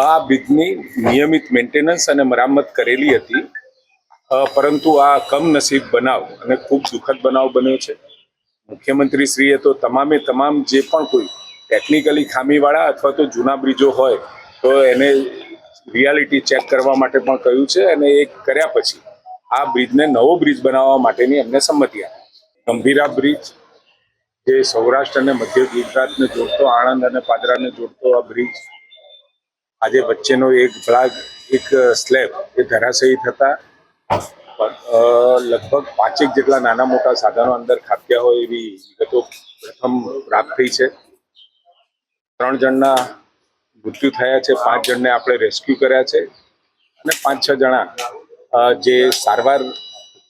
આ બ્રિજની નિયમિત મેન્ટેનન્સ અને મરામત કરેલી હતી. પરંતુ આ કમનસીબ બનાવ અને ખૂબ દુઃખદ બનાવ બન્યો છે. મુખ્યમંત્રી શ્રીએ તો તમામે તમામ જે પણ કોઈ ટેકનિકલી ખામીવાળા અથવા તો જૂના બ્રિજો હોય, તો એને રિયાલિટી ચેક કરવા માટે પણ કહ્યું છે અને એ કર્યા પછી આ બ્રિજને નવો બ્રિજ બનાવવા માટેની એમને સંમતિ આપી. ગંભીરા બ્રિજ જે સૌરાષ્ટ્ર અને મધ્ય ગુજરાતને જોડતો, આણંદ અને પાદરાને જોડતો આ બ્રિજ આજે વચ્ચેનો એક ભાગ, એક સ્લેબ એ ધરાશયી થતા લગભગ પાંચેક જેટલા નાના મોટા સાધનો અંદર ખાપ્યા હોય એવી વિગતો પ્રથમ પ્રાપ્ત થઈ છે. ત્રણ જણના મૃત્યુ થયા છે, પાંચ જણને આપણે રેસ્ક્યુ કર્યા છે અને પાંચ છ જણા જે સારવાર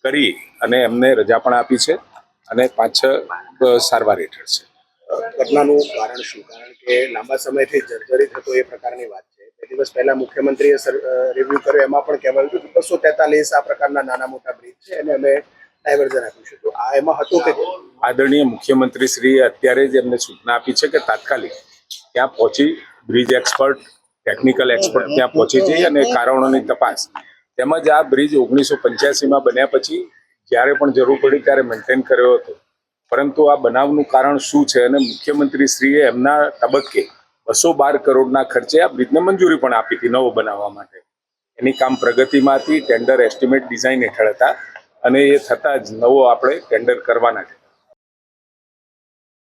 કરી અને એમને રજા પણ આપી છે અને પાંચ છ સારવાર હેઠળ છે. ઘટનાનું કારણ શું? કારણ કે લાંબા સમયથી જર્જરિત હતો એ પ્રકારની વાત છે. દિવસ પહેલા મુખ્યમંત્રીએ રિવ્યુ કર્યો. એમાં પણ કહેવાયું હતું કે બસો તેતાલીસ આ પ્રકારના નાના મોટા બ્રિજ છે અને અમે ડાયવર્ઝન આપ્યું છે. તો આ એમાં હતું કે આદરણીય મુખ્યમંત્રી શ્રીએ અત્યારે જ એમને સૂચના આપી છે કે તાત્કાલિક ત્યાં પહોંચી બ્રિજ એક્સપર્ટ ટેકનિકલ એક્સપર્ટ ત્યાં પહોંચી જઈ અને કારણોની તપાસ. તેમજ આ બ્રિજ ઓગણીસો પંચ્યાસીમાં બન્યા પછી જ્યારે પણ જરૂર પડી ત્યારે મેન્ટેન કર્યો હતો. પરંતુ આ બનાવનું કારણ શું છે અને મુખ્યમંત્રી શ્રીએ એમના તબક્કે બસો બાર કરોડના ખર્ચે આ બ્રિજને મંજૂરી પણ આપી હતી નવો બનાવવા માટે. એની કામ પ્રગતિમાં હતી ટેન્ડર એસ્ટિમેટ ડિઝાઇન હેઠળ હતા અને એ થતાં જ નવો આપણે ટેન્ડર કરવાના છે.